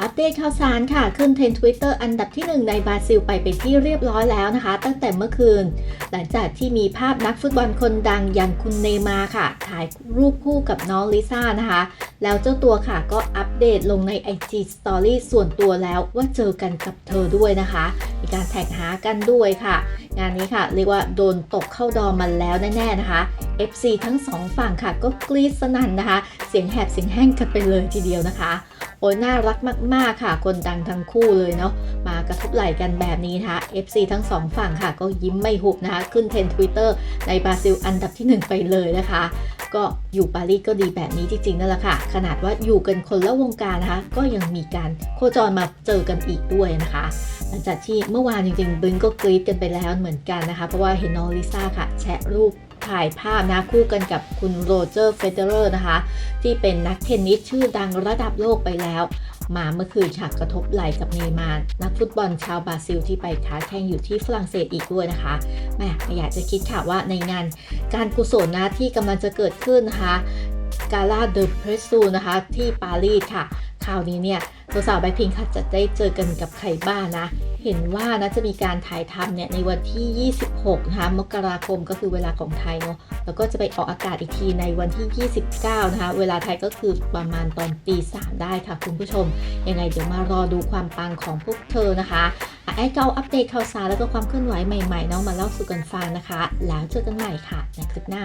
อัปเดตข่าวสารค่ะ ขึ้นเทรนทวิตเตอร์อันดับที่ 1 ในบราซิลไปเป็นที่เรียบร้อยแล้วนะคะ ตั้งแต่เมื่อคืน หลังจากที่มีภาพนักฟุตบอลคนดังอย่างคุณเนมาค่ะ ถ่ายรูปคู่กับน้องลิซ่านะคะ แล้วเจ้าตัวค่ะก็อัปเดตลงใน IG Story ส่วนตัวแล้วว่าเจอกันกับเธอด้วยนะคะ การแท็กหากันด้วยค่ะ งานนี้ค่ะ เรียกว่าโดนตกเข้าดอมมันแล้วแน่ๆนะคะ FC ทั้งสองฝั่งค่ะ ก็กรี๊ดสนั่นนะคะ เสียงแหบเสียงแห้งกันไปเลยทีเดียวนะคะโอ้ยน่ารักมากๆค่ะ คนดังทั้งคู่เลยเนาะมากระทบไหล่กันแบบนี้นะคะ FC ทั้งสองฝั่งค่ะ ก็ยิ้มไม่หุบนะคะ ขึ้นเทรนด์ Twitter ในบราซิลอันดับที่ 1 ไปเลยนะคะ ก็อยู่ปารีสก็ดีแบบนี้จริงๆนั่นแหละค่ะ ขนาดว่าอยู่กันคนละวงการนะคะ ก็ยังมีการโคจรมาเจอกันอีกด้วยนะคะหลังจากที่เมื่อวานจริงๆบึ้งก็กรี๊ดกันไปแล้วเหมือนกันนะคะ เพราะว่าเห็นน้องลิซ่าค่ะ แชะรูปถ่ายภาพนะคู่กันกับคุณโรเจอร์เฟเดอร์นะคะ ที่เป็นนักเทนนิสชื่อดังระดับโลกไปแล้ว มาเมื่อคืนฉากกระทบไหล่กับเนย์มาร์นักฟุตบอลชาวบราซิลที่ไปค้าแข่งอยู่ที่ฝรั่งเศสอีกด้วยนะคะแม่ไม่อยากจะคิดค่ะว่าในงานการกุศลนะที่กำลังจะเกิดขึ้นนะคะกาลาเดอเพรสซูนะคะที่ปารีสค่ะ คราวนี้เนี่ยสาวๆแบ็คพิงค่ะจะได้เจอกันกับใครบ้างนะ เห็นว่านะจะมีการถ่ายทำเนี่ยในวันที่ 26 นะคะ มกราคมก็คือเวลาของไทยเนาะ แล้วก็จะไปออกอากาศอีกทีในวันที่ 29 นะคะ เวลาไทยก็คือประมาณตอนตี3ได้ค่ะคุณผู้ชม ยังไงเดี๋ยวมารอดูความปังของพวกเธอนะคะอะไอ้เกาอัปเดตข่าวสารแล้วก็ความเคลื่อนไหวใหม่ๆเนาะมาเล่าสู่กันฟังนะคะ แล้วเจอกันใหม่ค่ะในคลิปหน้า